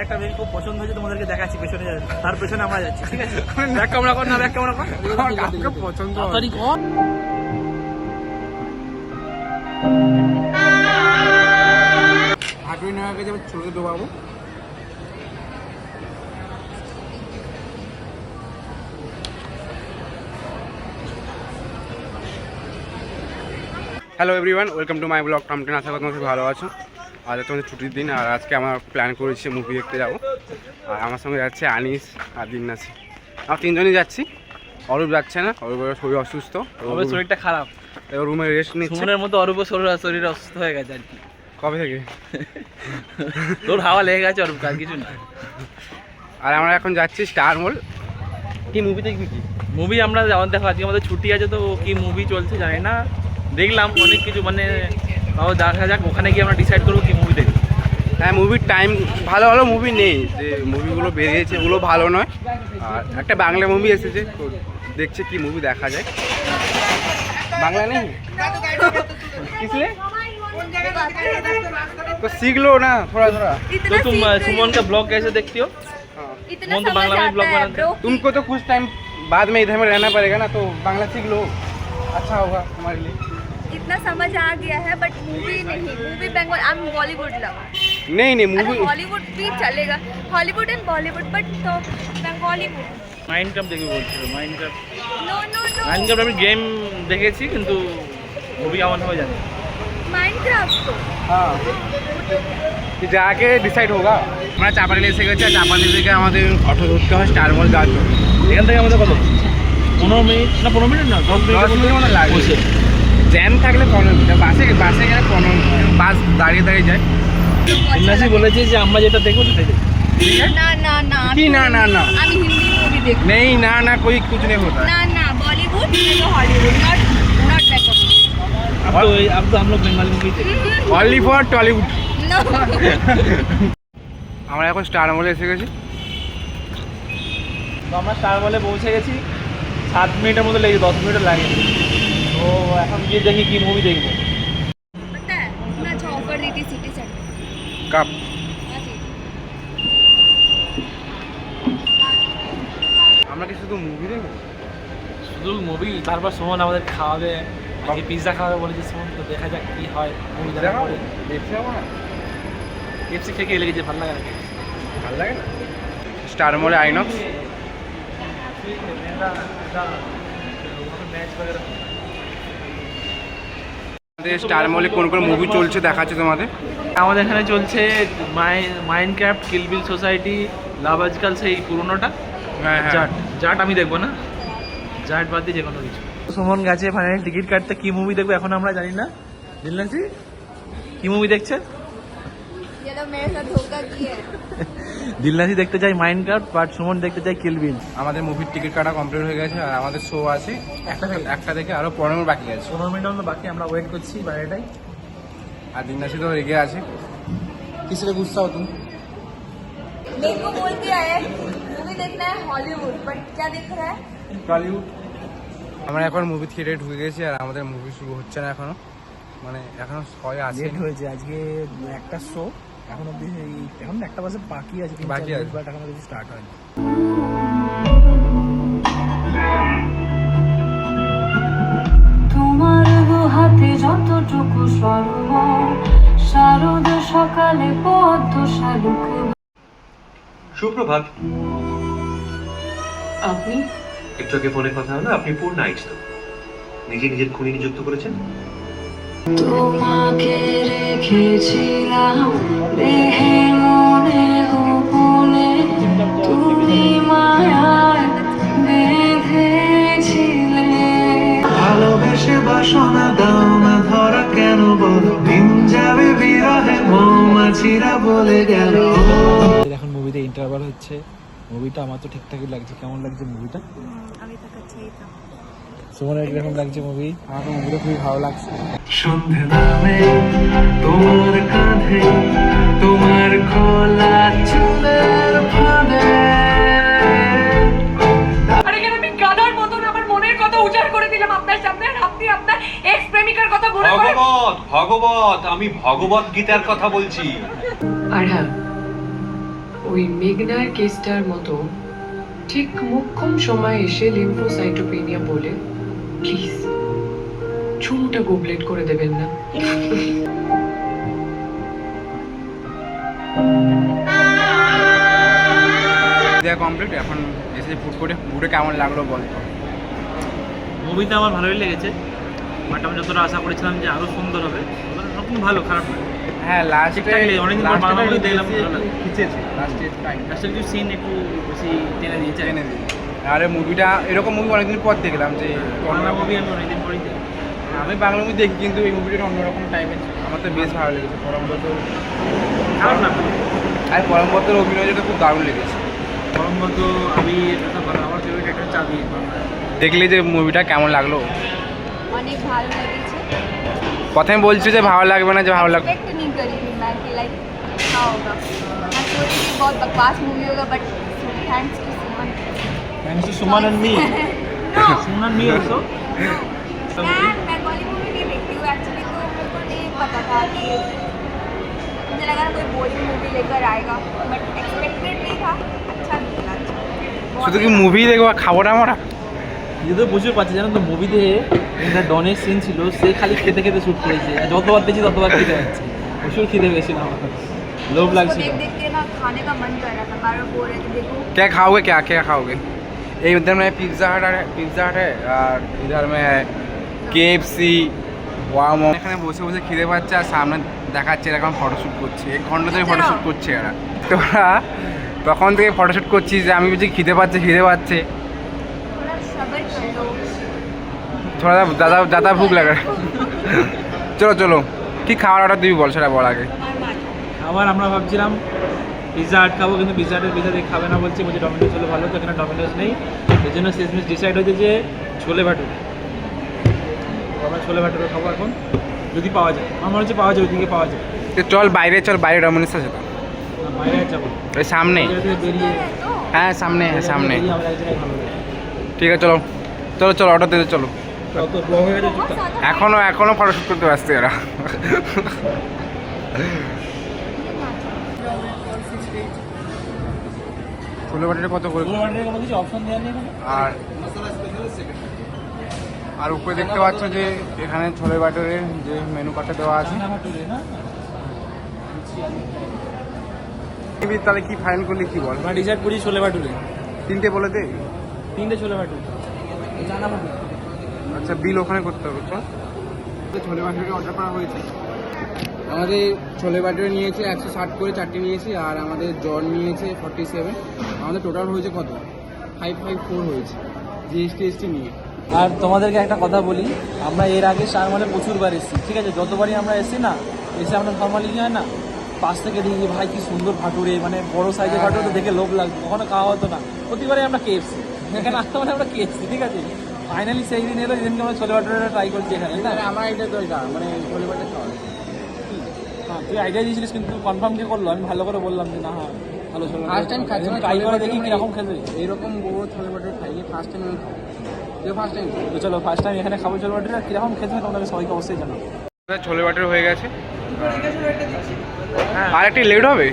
একটা মেয়ে খুব পছন্দ হয়েছে তোমাদেরকে দেখাচ্ছি পেছনে তার পেছনে আমরা যাচ্ছি ঠিক আছে? ব্যাক ক্যামেরা কর না ব্যাক ক্যামেরা কর। পছন্দ তাড়াতাড়ি কর। হাঁটুই নেওয়া গেছে ছোটো ছোটো বাবু hello everyone welcome to my blog টমটেন আশা করি তোমরা সবাই ভালো আছো। আজ তোমাদের ছুটির দিন আর আজকে আমার প্ল্যান করেছি মুভি দেখতে যাব। আর আমার সঙ্গে যাচ্ছে আনিস আর দিনাসি আমরা তিনজনই যাচ্ছি। অরূপ যাচ্ছে না অরূপ শরীর অসুস্থ। তবে শরীরটা খারাপ। এবার রুমে রেস্ট নিচ্ছে। সুমনের মতো অরূপ শরীর শরীর অসুস্থ হয়ে গেছে আর কি। কবে থেকে? তোর হাওয়া লেগে গেছে অরূপ কাজ কিছু না। আর আমরা এখন যাচ্ছি স্টার মল কি মুভি দেখবি কি? মুভি আমরা যেমন দেখো আজকে আমাদের ছুটি আছে তো কি মুভি চলছে জানি না। দেখলাম অনেক কিছু মানে তাও দেখা যাক ওখানে গিয়ে আমরা ডিসাইড করবো কি মুভি দেখবো হ্যাঁ মুভির টাইম ভালো ভালো মুভি নেই যে মুভিগুলো বেরিয়েছে ওগুলো ভালো নয় আর একটা বাংলা মুভি এসেছে তো দেখছে কি মুভি দেখা যায় বাংলা নেই किसलिए तो सीख लो ना थोड़ा थोड़ा तो इतना तुम सीख अ, रही सुमन का हूँ। ब्लॉग कैसे देखती हो हाँ। इतना सुमन तो समझ बांग्ला में आता ब्लॉग है बनाते ब्रो तुमको तो कुछ टाइम बाद में इधर में रहना पड़ेगा ना तो बांग्ला सीख लो अच्छा होगा तुम्हारे लिए इतना समझ आ गया है बट मूवी नहीं movie Bengal I am Bollywood lover नहीं नहीं अरे मूवी हॉलीवुड भी चलेगा हॉलीवुड एंड बॉलीवुड बट तो बंगाली मूवी মাইন্ড ক্রাফট দেখে বলছিল Minecraft no no mind no craft আমি গেম দেখেছি কিন্তু মুভি কেমন হবে জানি না। माइनक्राफ्ट तो हाँ कि जाके डिसाइड होगा আমরা চাপানি এসে গেছি আর চাপানি থেকে আমাদের অটো ধরতে হয় স্টার মল যাওয়ার জন্য এখান থেকে আমাদের কত পনেরো মিনিট না পনেরো মিনিট না দশ দশ মিনিট মতো লাগে বসে। জ্যাম থাকলে পনেরো মিনিট আর বাসে বাসে গেলে পনেরো মিনিট বাস দাঁড়িয়ে দাঁড়িয়ে যায় সন্ন্যাসী বলেছে যে আমরা যেটা দেখবো সেটাই দেখবো ना ना ना কি না না না আমি হিন্দি मूवी देख नहीं ना ना कोई कुछ नहीं होता है ना ना बॉलीवुड नहीं तो हॉलीवुड नॉट नॉट बंगाली अब तो अब तो हम लोग बंगाली मूवी देख অনলি ফর টলিউড नो আমরা এখন স্টার মলে এসে গেছি তো আমরা স্টার মলে পৌঁছে গেছি সাত মিনিটের মতো লেগে দশ মিনিট লাগে তো এখন গিয়ে দেখি কি মুভি দেখবো पता है मैं अच्छा ऑफर दी थी सिटी सेंटर কাপ हाँ जी আমরা কি শুধু মুভি দেখবো শুধু মুভি তারপর সুমন আমাদের খাওয়াবে আজকে পিৎজা খাওয়াবে বলেছে সুমন তো দেখা যাক কি হয় মুভি দেখা দেখাবো পরে দেখতে যাবো না কেপসি খেয়ে লেগেছে ভালো লাগে না ভালো লাগে না স্টার মলে আইনক্স আমাদের স্টার মলে কোন কোন মুভি চলছে দেখাচ্ছে তোমাদের? আমাদের এখানে চলছে Minecraft Kill Bill society love আজকাল সেই পুরোনোটা। হ্যাঁ জাট জাট আমি দেখব না। জাট বাদ দিয়ে যে কোনো কিছু। সুমন গেছে ফাইনাল টিকিট কাটতে। কি মুভি দেখব এখন আমরা জানি না। দিল্লাসি কি মুভি দেখছে? দিল্লাসি দেখতে চাই মাইন্ড কার্ড বাট সুমন দেখতে চাই কিলবিন আমাদের মুভির টিকিট কাটা কমপ্লিট হয়ে গেছে আর আমাদের শো আছে। একটা একটা থেকে আরও পনেরো মিনিট বাকি আছে। পনেরো মিনিট আমরা বাকি আমরা ওয়েট করছি বাইরেটাই। আর দিল্লাসি তো রেগে আছে। কিসে বুঝতে হতো मेरे টলিউড আমরা এখন মুভি থিয়েটারে ঢুকে গেছি আর আমাদের মুভি শুরু হচ্ছে না এখনও। মানে এখনও ছয় আছে। হয়েছে আজকে একটা শো এখন অব্দি এই এখন একটা বাজে বাকি আছে বাকি আছে। বাট এখন অব্দি স্টার্ট হয়নি। তোমার হাতে যতটুকু সরোবর শারদ সকালে পদ্ম শালুক। সুপ্রভাত। আপনি? একটু আগে ফোনে কথা হলো আপনি পূর্ণ আইস তো নিজে নিজের খুনি নিযুক্ত করেছেন? তোমাকে রেখেছিলাম দেহে মনে গোপনে তুমি মায়ার বেঁধেছিলে। ভালোবেসে বাসনা দাও না ধরা কেন বলো? দিন যাবে বিরহে মৌমাছিরা বলে গেল। এখন মুভিতে ইন্টারভাল হচ্ছে। মুভিটা আমার তো ঠিকঠাকই লাগছে। কেমন লাগছে মুভিটা আমি তো কাছেই সুমনের কীরকম লাগছে মুভি আমার তো মুভিটা খুবই ভালো লাগছে। সন্ধে নামে তোমার কাঁধে তোমার খোলা চুলের ফাঁদে। আর আমি গাধার মতন আমার মনের কথা উজাড় করে দিলাম আপনার সামনে? আর আপনি আপনার এক্স প্রেমিকার কথা মনে করে ভগবত ভগবত আমি ভগবত গীতার কথা বলছি। আর হ্যাঁ ওই মেঘনার কেসটার মতো ঠিক মোক্ষম সময় এসে লিম্ফোসাইটোপেনিয়া বলে প্লিজ চুমটা গোবলেট করে দেবেন না। দেওয়া কমপ্লিট এখন এসে ফুড করে ফুডে কেমন লাগল বলতো মুভিতে আমার ভালোই লেগেছে বাট আমি যতটা আশা করেছিলাম যে আরও সুন্দর হবে রকম ভালো খারাপ না হ্যাঁ লাস্টে বাংলা movie দেখলাম, ভালো লাগে। খিচেছে লাস্টে টাইম লাস্টের কিছু সিন একটু বেশি টেনে দিয়েছে। টেনে দিই আরে মুভিটা এরকম মুভি অনেকদিন পর দেখলাম যে বাংলা মুভি আমি অনেকদিন পরেই দেখি আমি বাংলা মুভি দেখি কিন্তু এই মুভিটা অন্যরকম টাইপের আমার তো বেশ ভালো লেগেছে পরমব্রত খারাপ না আর পরমব্রতর অভিনয়টা খুব দারুণ লেগেছে পরমগত আমি এটা করা আমার ফেভারিট একটা চাবি বাংলা দেখলে যে মুভিটা কেমন লাগলো অনেক ভালো লেগেছে প্রথমে বলছি যে ভালো লাগবে না যে ভালো লাগবে एक्सपेक्ट नहीं करी थी मैं कि लाइक क्या होगा मैं सोची थी बहुत बकवास मूवी होगा but thanks to Suman thanks to Suman and me no Suman and me also मैं बंगाली मूवी नहीं देखती हूँ एक्चुअली तो मेरे को नहीं पता था कि मुझे लगा था कोई बोरिंग मूवी लेकर आएगा बट एक्सपेक्टेड नहीं था अच्छा निकला बहुत শুধু কি মুভি দেখবো আর খাবো না আমরা ये तो বুঝতে পারছি জানো তো মুভিতে একটা ডনের সিন ছিল সে খালি খেতে খেতে শ্যুট করেছে আর যতবার দেখছি ততবার খেতে যাচ্ছে প্রচুর খিদে পেয়েছিল আমার লোভ उसको লাগছিল देख देख के ना खाने का मन कर रहा था बार बार बोल रहे थे देखो क्या खाओगे क्या क्या खाओगे ये इधर में पिज्ज़ा हट है पिज्ज़ा हट है और इधर में है কে এফ সি ওয়াম এখানে বসে বসে খিদে পাচ্ছে আর সামনে দেখাচ্ছে এরকম ফটোশ্যুট করছে এক ঘন্টা ধরে ফটোশ্যুট করছে এরা তোরা তখন থেকে ফটোশ্যুট করছিস যে আমি বলছি খিদে পাচ্ছে খিদে পাচ্ছে थोड़ा सब्र कर लो থোড়া দাদা দাদা ভুক লাগে চলো চলো কি খাওয়ার অর্ডার দিবি বল সেটা বল আগে আবার আমরা ভাবছিলাম পিজা আটকাবো কিন্তু পিৎজাটের পিজা দিয়ে খাবে না বলছি বলছি ডমিনোজ হলে ভালো তো এখানে ডমিনোজ নেই। এই জন্য শেষমেশ ডিসাইড হয়েছে যে ছোলে ভাটুরে আমরা ছোলে ভাটুরে খাব এখন যদি পাওয়া যায়। আমার মনে হচ্ছে পাওয়া যায় ওইদিকে পাওয়া যায়। চল বাইরে চল বাইরে ডমিনোজ আছে বাইরে যাব সামনে। হ্যাঁ সামনে হ্যাঁ সামনে। ঠিক আছে চলো। চলো চলো অর্ডার দিতে চলো। এখনও এখনও ফটোশুট করতে ব্যস্ত এরা। ছোলে বাটিটা কত করে? আর আর উপরে দেখতে পাচ্ছ যে এখানে ছোলে বাটারের যে মেনু কার্ডটা দেওয়া আছে। ভাটুরে তাহলে কি ফাইন করলি কি বল? ডিসাইড করি ছোলে ভাটুরে তিনটে বলে দে। তিনটে ছোলে চায়না আচ্ছা বিল ওখানে করতে হবে চল। ছোলে বাটারি অর্ডার করা হয়েছে। আমাদের ছোলে বাটারি নিয়েছে একশো ষাট করে চারটে নিয়েছি আর আমাদের জ্বর নিয়েছে ফর্টি সেভেন আমাদের টোটাল হয়েছে কত? ফাইভ ফাইভ ফোর হয়েছে জিএসটি এসটি নিয়ে। আর তোমাদেরকে একটা কথা বলি আমরা এর আগে শারমালে প্রচুরবার এসেছি ঠিক আছে? যতবারই আমরা এসেছি না এসে আমরা নর্মালি কি হয় না পাশ থেকে দেখি ভাই কি সুন্দর ভাটুরে মানে বড় সাইজের ভাটুরে তো দেখে লোভ লাগতো কখনো খাওয়া হতো না। প্রতিবারই আমরা কেএফসি এখানে আসতে মানে আমরা কেএফসি ঠিক আছে? ফাইনালি সেই দিন এলো যেদিনকে আমরা ছোলে ভাটুরেটা ট্রাই করছি এখানে আমার এটা দরকার মানে ছোলে বাটারি খাওয়া হ্যাঁ তুই আইডিয়া দিয়েছিলিস কিন্তু কনফার্ম কি করল আমি ভালো করে বললাম যে না হ্যাঁ ভালো ছোলে। ফার্স্ট টাইম খাচ্ছি ট্রাই করে দেখি কীরকম খেলবে এইরকম বড় ছোলে বাটারি খাইনি ফার্স্ট টাইম আমি তুই ফার্স্ট টাইম তো চলো ফার্স্ট টাইম এখানে খাব ছোলে ভাটুরে কীরকম খেতে হয় তোমাদের সবাইকে অবশ্যই জানাব ছোলে বাটারি হয়ে গেছে। আর একটি লেট হবে?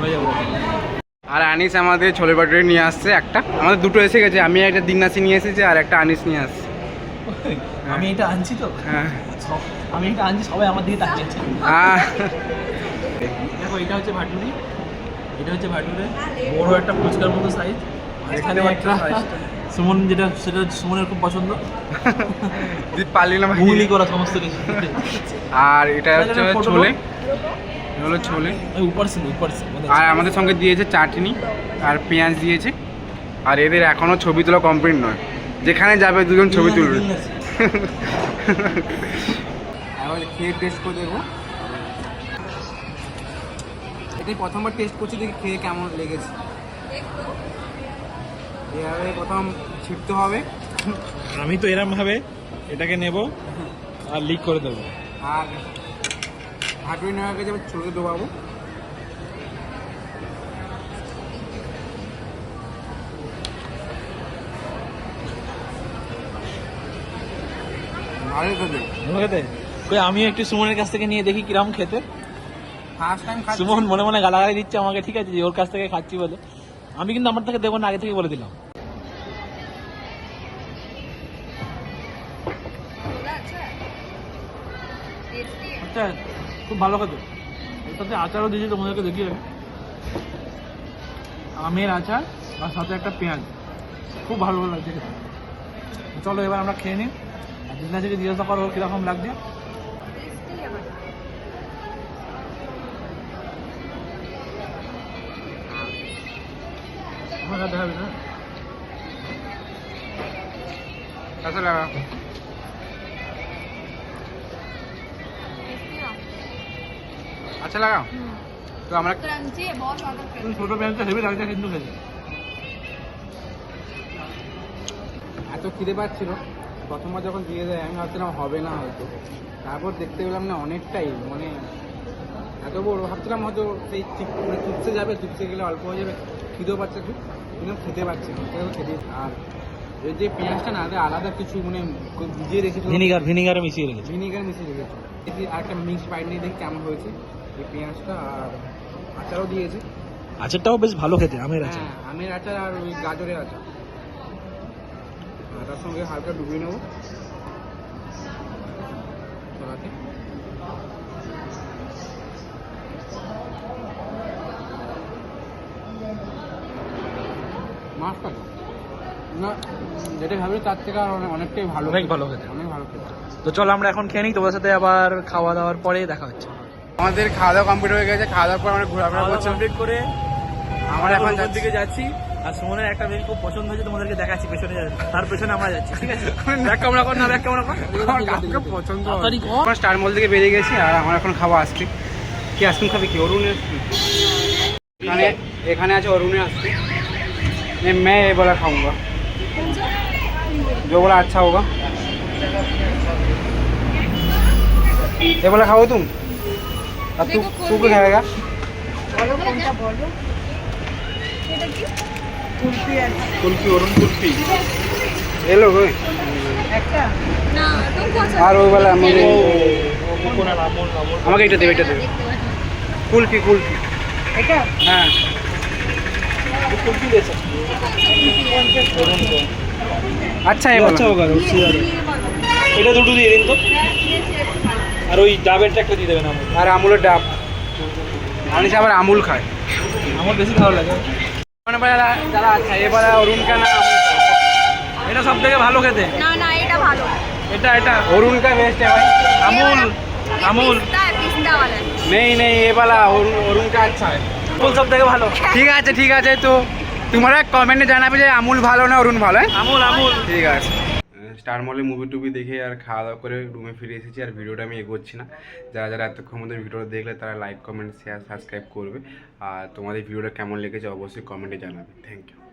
হয়ে যাবে। আর আনিস আমাদের ছোলে বাটারি নিয়ে আসছে একটা। আমাদের দুটো এসে গেছে আমি একটা দিনাসি নিয়ে এসেছি আর একটা আনিস নিয়ে আসছে। আমি এটা আনছি তো। হ্যাঁ। আমি এটা আনছি সবাই আমার দিকে তাকিয়েছে আহ, দেখো এটা হচ্ছে ভাটুরি। এটা হচ্ছে ভাটুরে। বড় একটা ফুচকার মতো সাইজ এখানে একটা সুমন যেটা সেটা সুমনের খুব পছন্দ। তুই পারলি না ভাই। করা সমস্ত কিছু। আর এটা হচ্ছে ছোলে। এটা হলো ছোলে। উপর সিন উপর আর আমাদের সঙ্গে দিয়েছে চাটনি আর পেঁয়াজ দিয়েছে। আর এদের এখনও ছবি তোলা কমপ্লিট নয়। যেখানে যাবে দুজন ছবি তুলবে। এখন খেয়ে টেস্ট করে দেখব। এটাই প্রথমবার টেস্ট করছি দেখি খেয়ে কেমন লেগেছে। এভাবে প্রথম ছিটতে হবে। আমি তো এরম ভাবে এটাকে নেব আর লিক করে দেবো। আর হাটুই নেওয়ার কাছে ছোটো ডোবাবো। ভালোই খেতে। খেতে? কই আমি একটু সুমনের কাছ থেকে নিয়ে দেখি কিরম খেতে। ফার্স্ট টাইম সুমন মনে মনে গালাগালি দিচ্ছে আমাকে ঠিক আছে যে ওর কাছ থেকে খাচ্ছি বলে। আমি কিন্তু আমার থেকে দেবো না আগে থেকে বলে দিলাম। আচ্ছা খুব ভালো খেতে। সাথে আচারও দিয়েছি তোমাদেরকে দেখিয়ে। আমের আচার আর সাথে একটা পেঁয়াজ। খুব ভালো ভালো লাগছে খেতে। চলো এবার আমরা খেয়ে নিই। আর জিজ্ঞাসাকে জিজ্ঞাসা করো কীরকম লাগছে। টাকা দেখাবি না? কাছে লাগা। আচ্ছা লাগাও তো আমরা ছোট প্যান্টটা হেভি লাগছে কিন্তু খেতে এত খিদে পাচ্ছিল। প্রথমবার যখন দিয়ে দেয় আমি ভাবছিলাম হবে না হয়তো। তারপর দেখতে পেলাম না অনেকটাই মানে এত বড়। ভাবছিলাম হয়তো সেই ঠিক মানে চুপসে যাবে চুপসে গেলে অল্প হয়ে যাবে। খিদেও পাচ্ছে খুব কিন্তু খেতে পারছি না খেতে আর যে পেঁয়াজটা না এটা আলাদা কিছু মানে ভিজিয়ে রেখেছিল ভিনিগার ভিনিগারে মিশিয়ে রেখেছি ভিনিগার মিশিয়ে রেখেছে আর একটা মিক্সড মিক্স বাইট নিয়ে দেখি কেমন হয়েছে। এই পেঁয়াজটা আর আচারও দিয়েছে। আচারটাও বেশ ভালো খেতে আমের আচার। হ্যাঁ আমের আচার আর ওই গাজরের আচার। আর তার সঙ্গে হালকা ডুবিয়ে নেব। মাছটা তো। না যেটা ভাবি তার থেকে আর অনেকটাই ভালো। অনেক ভালো খেতে। অনেক ভালো খেতে। তো চলো আমরা এখন খেয়ে নিই তোমার সাথে আবার খাওয়া দাওয়ার পরে দেখা হচ্ছে। আমাদের খাওয়া দাওয়া কমপ্লিট হয়ে গেছে খাওয়া দাওয়ার পর আমরা ঘোরাফেরা করছি কমপ্লিট করে আমরা এখন দিকে যাচ্ছি আর সুমনের একটা মেয়ে খুব পছন্দ হয়েছে তোমাদেরকে দেখাচ্ছি পেছনে তার পেছনে আমরা যাচ্ছি ঠিক আছে? ব্যাক ক্যামেরা কর না ব্যাক ক্যামেরা কর। আমার পছন্দ। আমরা স্টার মল থেকে বেরিয়ে গেছি আর আমার এখন খাওয়া আইসক্রিম কি আইসক্রিম খাবে কি? অরুণের এখানে এখানে আছে অরুণের আইসক্রিম मैं मैं ये वाला खाऊंगा जो वाला अच्छा होगा ये वाला खाओ तुम और तू तू क्या खाएगा कुल्फी অরুণ কুলফি ये लोग हैं না তুমি কোন আর ওই বেলা আমাকে আমাকে এটা দেবে এটা দেবে কুলফি কুলফি এটা হ্যাঁ আচ্ছা এবার আচ্ছা হোক আর এটা দুটো দিয়ে দিন তো আর ওই ডাবেরটা একটা দিয়ে দেবেন আমার আর আমুলের ডাব মানুষ আবার আমুল খায় আমার বেশি ভালো লাগে মানে যারা যারা আছে এবারে অরুণ কেনা এটা সব থেকে ভালো খেতে না না এটা ভালো এটা এটা অরুণ का बेस्ट है भाई আমুল আমুল পিস্তা পিস্তা वाला है नहीं नहीं ये वाला অরুণ অরুণ का अच्छा है আমুল সব থেকে ভালো? ঠিক আছে ঠিক আছে তো তোমরা কমেন্টে জানাবে যে আমুল ভালো না অরুণ ভালো হ্যাঁ? আমুল আমুল। ঠিক আছে। স্টার মলে মুভি টুভি দেখে আর খাওয়া দাওয়া করে রুমে ফিরে এসেছি আর ভিডিওটা আমি এগোচ্ছি না। যারা যারা এতক্ষণ মধ্যে ভিডিওটা দেখলে তারা লাইক কমেন্ট শেয়ার সাবস্ক্রাইব করবে। আর তোমাদের ভিডিওটা কেমন লেগেছে অবশ্যই কমেন্টে জানাবে। Thank you